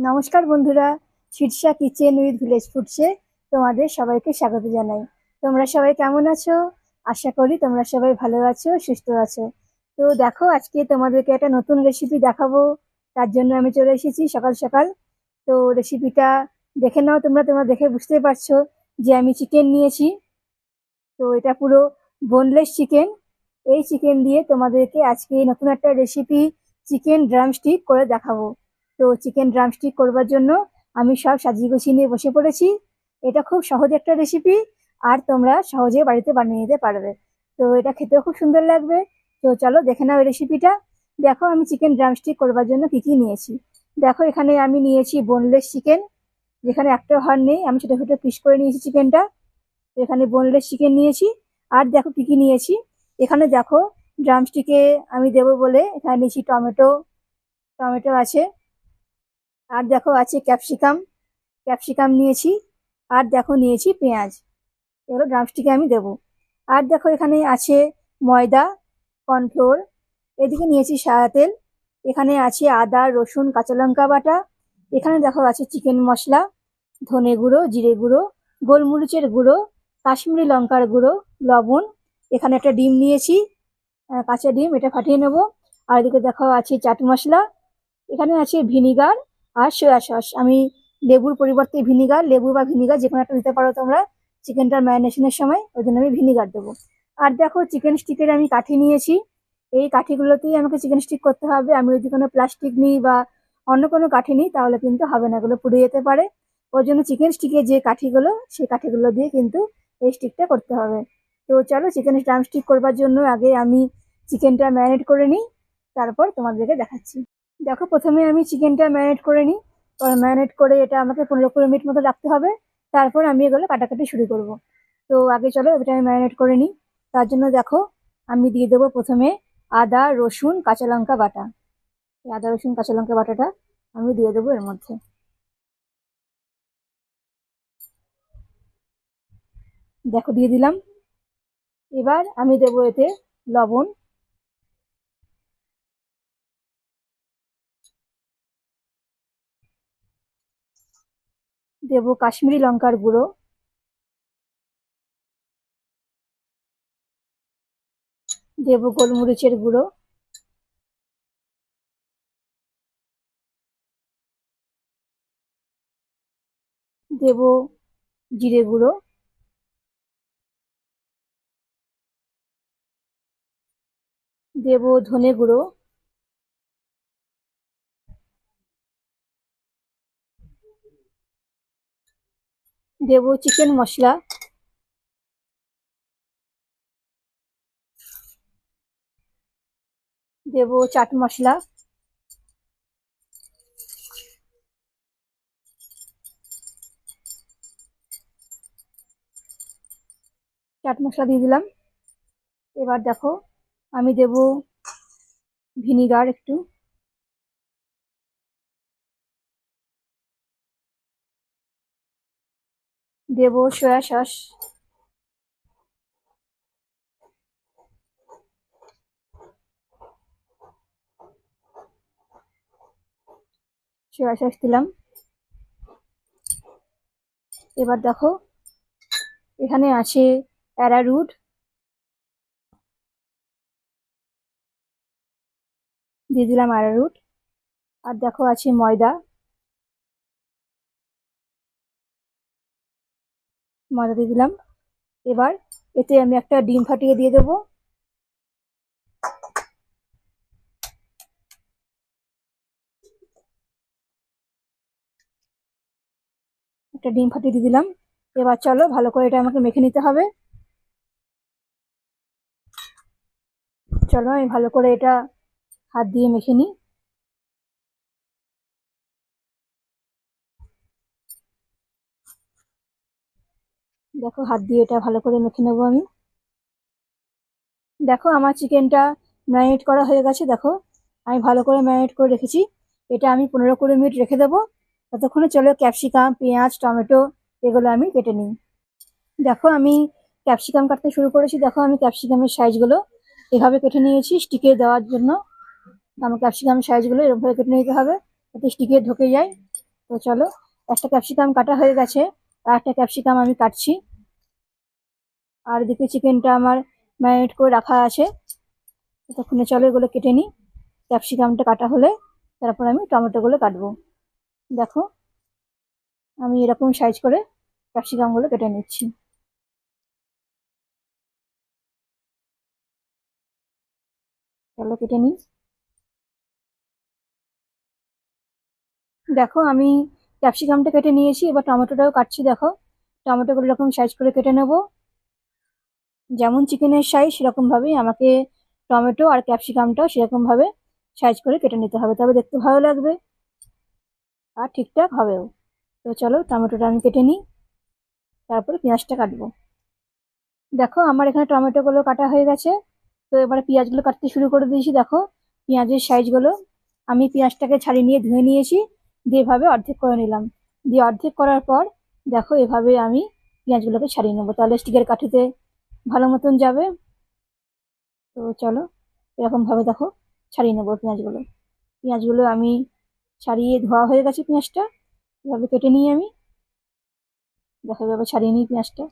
নমস্কার বন্ধুরা, Shirsha kitchen with village ফুডসে তোমাদের সবাইকে স্বাগত জানাই। তোমরা সবাই কেমন আছো? আশা করি তোমরা সবাই ভালো আছো, সুস্থ আছো। তো দেখো, আজকে তোমাদেরকে একটা নতুন রেসিপি দেখাবো। তার জন্য আমি চলে এসেছি সকাল সকাল। তো রেসিপিটা দেখে নাও তোমরা তোমরা দেখে বুঝতে পারছ যে আমি চিকেন নিয়েছি। তো এটা পুরো বোনলেস চিকেন এই চিকেন দিয়ে তোমাদেরকে আজকে নতুন একটা রেসিপি চিকেন ড্রামস্টিক করে দেখাবো। তো চিকেন ড্রামস্টিক করবার জন্য আমি সব সাজিয়ে গুছিয়ে নিয়ে বসে পড়েছি। এটা খুব সহজ একটা রেসিপি আর তোমরা সহজে বাড়িতে বানিয়ে নিতে পারবে। তো এটা খেতেও খুব সুন্দর লাগবে। তো চলো দেখে নাও রেসিপিটা দেখো আমি চিকেন ড্রামস্টিক করবার জন্য কী কী নিয়েছি। দেখো এখানে আমি নিয়েছি বোনলেস চিকেন যেখানে একটা হাড় নেই, আমি ছোটো ছোটো পিস করে নিয়েছি চিকেনটা এখানে বোনলেস চিকেন নিয়েছি। আর দেখো কী কী নিয়েছি। এখানে দেখো ড্রামস্টিকে আমি দেবো বলে এখানে নিয়েছি টমেটো টমেটো আছে। আর দেখো আছে ক্যাপসিকাম ক্যাপসিকাম নিয়েছি, আর দেখো নিয়েছি পেঁয়াজ। এগুলো ড্রামস্টিকে আমি দেবো। আর দেখো এখানে আছে ময়দা কর্নফ্লোর এদিকে নিয়েছি সাদা তেল, এখানে আছে আদা, রসুন, কাঁচা লঙ্কা বাটা, এখানে দেখো আছে চিকেন মশলা, ধনে গুঁড়ো, জিরে গুঁড়ো, গোলমরিচের গুঁড়ো, কাশ্মীরি লঙ্কার গুঁড়ো, লবণ, এখানে একটা ডিম নিয়েছি কাঁচা ডিম, এটা ফাটিয়ে নেব। আর এদিকে দেখো আছে চাট মশলা, এখানে আছে ভিনিগার আর সয়া সস আমি লেবুর পরিবর্তে ভিনিগার, লেবু বা ভিনিগার যে কোনো একটা দিতে পারো তোমরা চিকেনটার ম্যারিনেশনের সময়, ওই জন্য আমি ভিনিগার দেবো। আর দেখো চিকেন স্টিকের আমি কাঠি নিয়েছি, এই কাঠিগুলোতেই আমাকে চিকেন স্টিক করতে হবে। আমি যদি কোনো প্লাস্টিক নিই বা অন্য কোনো কাঠি নিই, তাহলে কিন্তু হবে না, এগুলো পুড়ে যেতে পারে। ওর জন্য চিকেন স্টিকের যে কাঠিগুলো সেই কাঠিগুলো দিয়ে কিন্তু এই স্টিকটা করতে হবে। তো চলো চিকেন ড্রাম স্টিক করবার জন্য আগে আমি চিকেনটা ম্যারিনেট করে নিই, তারপর তোমাদেরকে দেখাচ্ছি। দেখো, প্রথমে আমি চিকেনটা ম্যারিনেট করে নিই। ম্যারিনেট করে এটা আমাকে পনেরো কুড়ি মিনিট মতো রাখতে হবে। তারপর আমি এগুলো কাটাকাটি শুরু করব। তো আগে চলো এটা আমি ম্যারিনেট করে নিই। তার জন্য দেখো, আমি দিয়ে দেবো প্রথমে আদা, রসুন, কাঁচা লঙ্কা বাটা। এই আদা, রসুন, কাঁচা লঙ্কা বাটাটা আমি দিয়ে দেবো এর মধ্যে। দেখো, দিয়ে দিলাম। এবার আমি দেবো এতে লবণ। দেবো কাশ্মীরি লঙ্কার গুঁড়ো। দেব গোলমরিচের গুঁড়ো। দেব জিরে গুঁড়ো। দেব ধনে গুঁড়ো। দেবো চিকেন মশলা। দেবো চাট মশলা। চাট মশলা দিয়ে দিলাম। এবার দেখো, আমি দেব ভিনিগার একটু। দেব, সয়া সস সয়া সস দিলাম। এবার দেখো, এখানে আছে অ্যারারুট দিয়ে দিলাম অ্যারারুট আর দেখো আছে ময়দা। ময়দা দিয়ে দিলাম। এবার এতে আমি একটা ডিম ফাটিয়ে দিয়ে দেবো। একটা ডিম ফাটিয়ে দিয়ে দিলাম। এবার চলো ভালো করে এটা আমাকে মেখে নিতে হবে। চলো আমি ভালো করে এটা হাত দিয়ে মেখে নিই। দেখো, হাত দিয়ে এটা ভালো করে মেখে নেব আমি। দেখো, আমার চিকেনটা ম্যারিনেট করা হয়ে গেছে, দেখো। আমি ভালো করে ম্যারিনেট করে রেখেছি। এটা আমি পনেরো কুড়ি মিনিট রেখে দেবো। ততক্ষণে চলো, ক্যাপসিকাম, পেঁয়াজ, টমেটো, এগুলো আমি কেটে নিই। দেখো, আমি ক্যাপসিকাম কাটতে শুরু করেছি। দেখো, আমি ক্যাপসিকামের সাইজগুলো এভাবে কেটে নিয়েছি স্টিকে দেওয়ার জন্য। আমার ক্যাপসিকামের সাইজগুলো এরকমভাবে কেটে নিতে হবে যাতে স্টিকে ঢুকে যায়। তো চলো, একটা ক্যাপসিকাম কাটা হয়ে গেছে। আর একটা ক্যাপসিকাম আমি কাটছি। আর এদিকে চিকেনটা আমার ম্যারিনেট করে রাখা আছে। ততক্ষণে চলো এগুলো কেটে নিই। ক্যাপসিকামটা কাটা হলে তারপর আমি টমেটোগুলো কাটবো। দেখো, আমি এরকম সাইজ করে ক্যাপসিকামগুলো কেটে নিচ্ছি। চলো কেটে নিই। দেখো, আমি ক্যাপসিকামটা কেটে নিয়েছি। এবার টমেটোটাও কাটছি, দেখো। টমেটোগুলো এরকম সাইজ করে কেটে নেব। যেমন চিকেনের সাইজ সেরকমভাবেই আমাকে টমেটো আর ক্যাপসিকামটাও সেরকমভাবে সাইজ করে কেটে নিতে হবে। তবে দেখতে ভালো লাগবে আর ঠিকঠাক হবেও। তো চলো টমেটোটা আমি কেটে নিই, তারপরে পেঁয়াজটা কাটবো। দেখো আমার এখানে টমেটোগুলো কাটা হয়ে গেছে। তো এবারে পেঁয়াজগুলো কাটতে শুরু করে দিয়েছি। দেখো পেঁয়াজের সাইজগুলো আমি পেঁয়াজটাকে ছাড়িয়ে নিয়ে ধুয়ে নিয়েছি, দিয়ে এভাবে অর্ধেক করে নিলাম। দিয়ে অর্ধেক করার পর দেখো এভাবে আমি পেঁয়াজগুলোকে ছাড়িয়ে নেব। তাহলে স্টিকের কাঠিতে ভালো মতন যাবে। তো চলো এরকমভাবে দেখো, ছাড়িয়ে নেব পেঁয়াজগুলো। পেঁয়াজগুলো আমি ছাড়িয়ে ধোয়া হয়ে গেছে পেঁয়াজটা, এভাবে কেটে নিই আমি। দেখো, এভাবে ছাড়িয়ে নিই পেঁয়াজটা।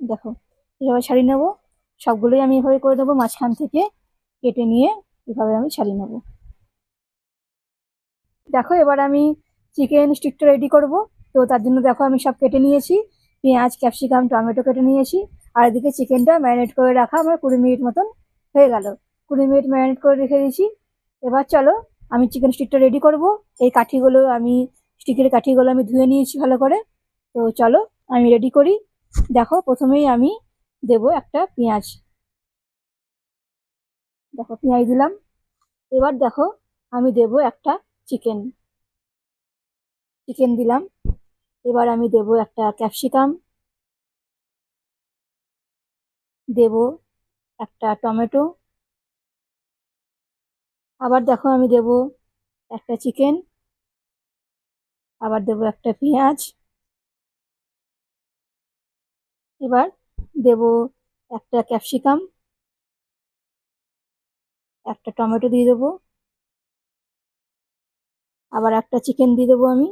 দেখো, এভাবে ছাড়িয়ে নেব। সবগুলোই আমি এভাবে করে দেবো মাঝখান থেকে কেটে নিয়ে এভাবে আমি ছাড়িয়ে নেব। দেখো, এবার আমি চিকেন স্টিকটা রেডি করব। তো তার জন্য দেখো আমি সব কেটে নিয়েছি, পেঁয়াজ, ক্যাপসিকাম, টমেটো কেটে নিয়েছি, আর এদিকে চিকেনটা ম্যারিনেট করে রাখা আমার কুড়ি মিনিট মতন হয়ে গেল। কুড়ি মিনিট ম্যারিনেট করে রেখে দিয়েছি। এবার চলো আমি চিকেন স্টিকটা রেডি করব। এই কাঠিগুলো আমি, স্টিকের কাঠিগুলো আমি ধুয়ে নিয়েছি ভালো করে। তো চলো আমি রেডি করি। দেখো প্রথমেই আমি দেব একটা পেঁয়াজ। দেখো পেঁয়াজ দিলাম। এবার দেখো আমি দেব একটা চিকেন। চিকেন দিলাম। এবার আমি দেব একটা ক্যাপসিকাম। দেব একটা টমেটো। আবার দেখো আমি দেব একটা চিকেন। আবার দেব একটা পেঁয়াজ। এবার দেব একটা ক্যাপসিকাম। একটা টমেটো দিয়ে দেবো। আবার একটা চিকেন দিয়ে দেবো আমি।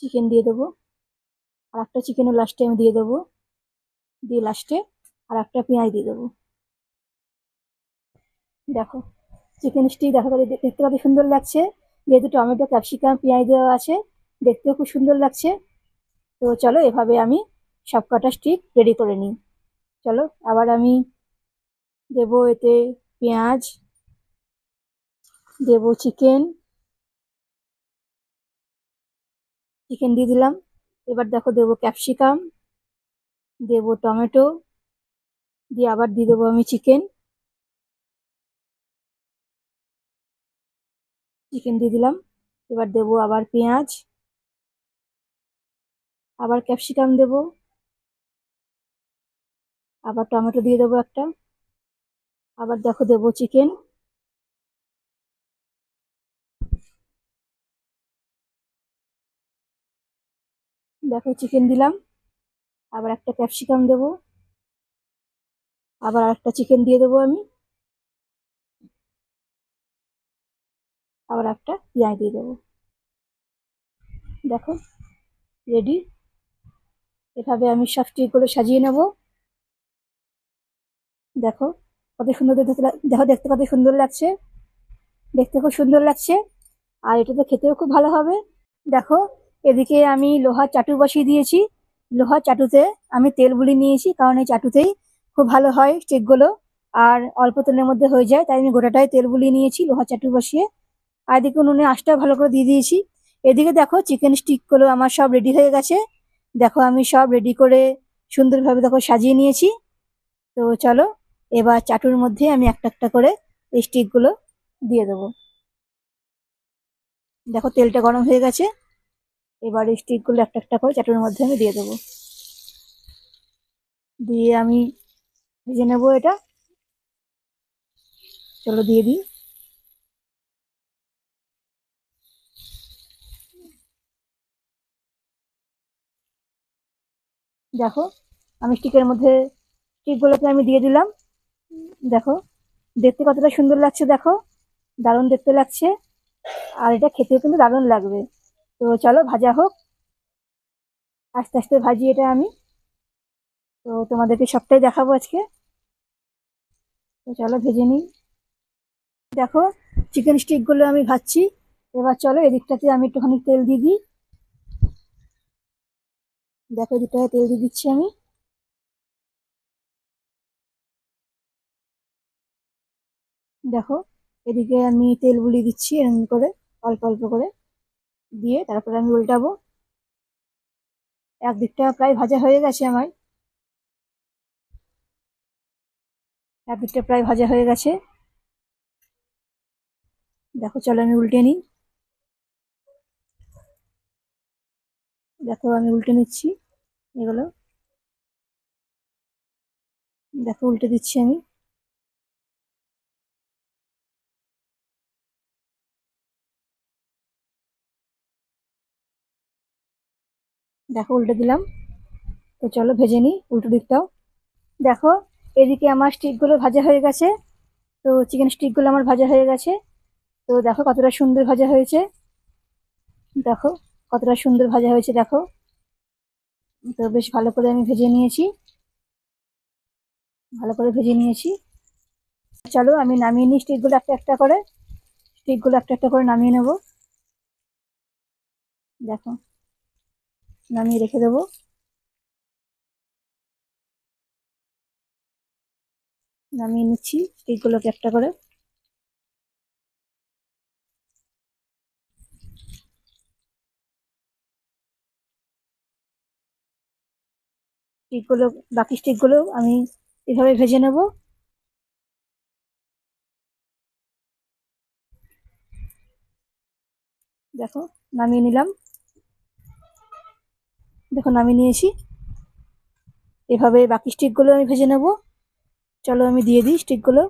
চিকেন দিয়ে দেবো। আর একটা চিকেনের লাস্টে আমি দিয়ে দেবো। দিয়ে লাস্টে আর একটা পেঁয়াজ দিয়ে দেবো। দেখো চিকেন স্টিক দেখা দেখতে কত সুন্দর লাগছে। যেহেতু টমেটো ক্যাপসিকাম পেঁয়াজ দেওয়া আছে, দেখতেও খুব সুন্দর লাগছে। তো চলো এভাবে আমি সব কটা স্টিক রেডি করে নিই। চলো, আবার আমি দেব এতে পেঁয়াজ, দেব চিকেন চিকেন দিয়ে দিলাম। এবার দেখো দেবো ক্যাপসিকাম দেব টমেটো, দিয়ে আবার দিয়ে দেবো আমি চিকেন চিকেন দিয়ে দিলাম। এবার দেবো আবার পেঁয়াজ। আবার ক্যাপসিকাম দেব। আবার টমেটো দিয়ে দেবো একটা। আবার দেখো দেবো চিকেন দেখো চিকেন দিলাম। আবার একটা ক্যাপসিকাম দেব। আবার আরেকটা চিকেন দিয়ে দেবো আমি। আবার একটা পেঁয়াজ দিয়ে দেবো। দেখো রেডি এভাবে আমি সব করে সাজিয়ে নেব। দেখো, কত সুন্দর দেখতে দেখো, দেখতে কত সুন্দর লাগছে। দেখতে খুব সুন্দর লাগছে। আর এটাতে খেতেও খুব ভালো হবে। দেখো এদিকে আমি লোহার চাটু বসিয়ে দিয়েছি। লোহার চাটুতে আমি তেল বুলি নিয়েছি, কারণ এই চাটুতেই খুব ভালো হয় স্টিকগুলো আর অল্প তেলের মধ্যে হয়ে যায়, তাই আমি গোটাটাই তেল বুলিয়ে নিয়েছি লোহার চাটু বসিয়ে। আর এদিকে উনুনে আঁশটা ভালো করে দিয়ে দিয়েছি। এদিকে দেখো চিকেন স্টিকগুলো আমার সব রেডি হয়ে গেছে। দেখো আমি সব রেডি করে সুন্দরভাবে দেখো সাজিয়ে নিয়েছি। তো চলো, এবার চাটুর মধ্যে আমি একটা একটা করে এই স্টিকগুলো দিয়ে দেবো। দেখো তেলটা গরম হয়ে গেছে। এবার এই স্টিকগুলো একটা একটা করে চাটুর মধ্যে আমি দিয়ে দেবো। দিয়ে আমি ভেজে নেব এটা। চলো দিয়ে দিই। দেখো, আমি স্টিকের মধ্যে স্টিকগুলোকে আমি দিয়ে দিলাম। দেখো, দেখতে কতটা সুন্দর লাগছে, দেখো। দারুণ দেখতে লাগছে। আর এটা খেতেও কিন্তু দারুণ লাগবে। তো চলো ভাজা হোক। আস্তে আস্তে ভাজি এটা আমি। তো তোমাদেরকে সবটাই দেখাবো আজকে। তো চলো ভেজে নিই। দেখো চিকেন স্টিকগুলো আমি ভাজছি। এবার চলো এদিকটাতে আমি একটুখানি তেল দিয়ে দিই। দেখো এদিকটাতে তেল দিয়ে দিচ্ছি আমি। দেখো, এদিকে আমি তেল বুলিয়ে দিচ্ছি এরকম করে, অল্প অল্প করে। দিয়ে তারপরে আমি উল্টাবো। একদিকটা প্রায় ভাজা হয়ে গেছে আমার। একদিকটা প্রায় ভাজা হয়ে গেছে। দেখো, চলো আমি উল্টে নিই। দেখো, আমি উল্টে নিচ্ছি। এগুলো। দেখো, উল্টে দিচ্ছি আমি। দেখো, উল্টে দিলাম। তো চলো ভেজে নিই, উল্টো দিকটাও দেখো, এদিকে আমার স্টিকগুলো ভাজা হয়ে গেছে। তো চিকেন স্টিকগুলো আমার ভাজা হয়ে গেছে। তো দেখো, কতটা সুন্দর ভাজা হয়েছে। দেখো, কতটা সুন্দর ভাজা হয়েছে, দেখো। তো বেশ ভালো করে আমি ভেজে নিয়েছি। ভালো করে ভেজে নিয়েছি। চলো, আমি নামিয়ে নিই স্টিকগুলো একটা একটা করে। স্টিকগুলো একটা একটা করে নামিয়ে নেব। দেখো। নামিয়ে রেখে দেবো। নামিয়ে নিচ্ছি স্টিকগুলোকে একটা করে। স্টিকগুলো বাকি স্টিকগুলো আমি এভাবে ভেজে নেব। দেখো, নামিয়ে নিলাম। দেখো আমি নিয়েছি। এভাবে বাকি স্টিকগুলো আমি ভেজে নেব। চলো, আমি দিয়ে দিই স্টিকগুলো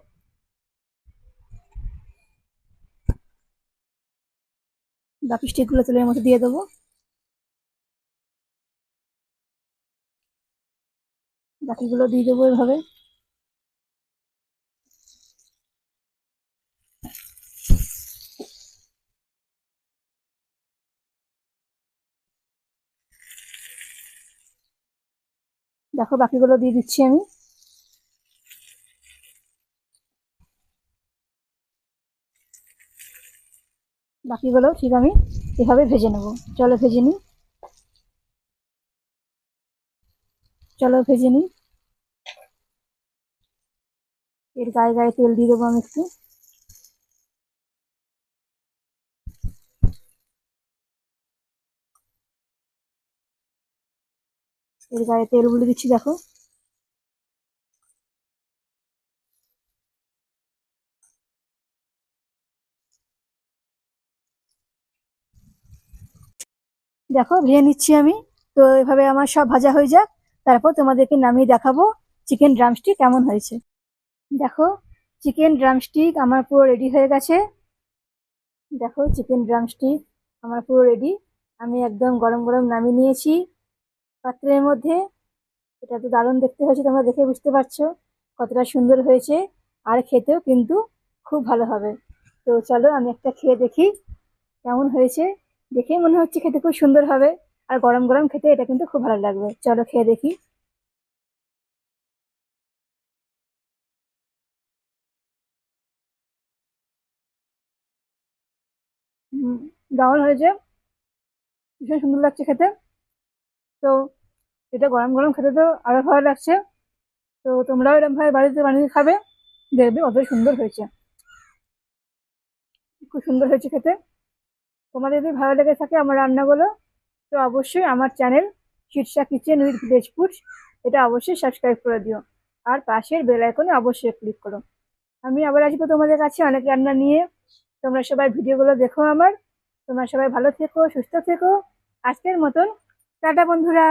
বাকি স্টিকগুলো তেলের মধ্যে দিয়ে দেবো। বাকিগুলো দিয়ে দেবো এভাবে। দেখো, বাকিগুলো দিয়ে দিচ্ছি আমি। বাকিগুলো ঠিক আমি এভাবে ভেজে নেব। চলো ভেজে নিই। চলো ভেজে নিই। এর গায়ে গায়ে তেল দিয়ে দেবো আমি একটু। এর গায়ে তেল গুলে দিচ্ছি, দেখো। দেখো, ভেজে নিচ্ছি আমি। তো এভাবে আমার সব ভাজা হয়ে যাক। তারপর তোমাদেরকে নামিয়ে দেখাবো চিকেন ড্রামস্টিক কেমন হয়েছে। দেখো, চিকেন ড্রামস্টিক আমার পুরো রেডি হয়ে গেছে। দেখো, চিকেন ড্রামস্টিক আমার পুরো রেডি। আমি একদম গরম গরম নামিয়ে নিয়েছি। পাত্রের মধ্যে। এটা তো দারুণ দেখতে হয়েছে, তোমরা দেখে বুঝতে পারছ কতটা সুন্দর হয়েছে। আর খেতেও কিন্তু খুব ভালো হবে। তো চলো আমি একটা খেয়ে দেখি কেমন হয়েছে। দেখেই মনে হচ্ছে খেতে খুব সুন্দর হবে। আর গরম গরম খেতে এটা কিন্তু খুব ভালো লাগবে। চলো খেয়ে দেখি। দারুণ হয়েছে। ভীষণ সুন্দর লাগছে খেতে। তো এটা গরম গরম খেতে তো আরও ভালো লাগছে। তো তোমরাও এরকম ভাবে বাড়িতে বানিয়ে খাবে, দেখবে অত সুন্দর হয়েছে। খুব সুন্দর হয়েছে খেতে। তোমাদের যদি ভালো লেগে থাকে আমার রান্নাগুলো, তো অবশ্যই আমার channel Shirsha kitchen with village এটা অবশ্যই সাবস্ক্রাইব করে দিও। আর পাশের বেল আইকনে অবশ্যই ক্লিক করো। আমি আবার আসব তোমাদের কাছে অনেক রান্না নিয়ে। তোমরা সবাই ভিডিওগুলো দেখো আমার। তোমরা সবাই ভালো থেকো, সুস্থ থেকো। আজকের মতন টাটা বন্ধুরা।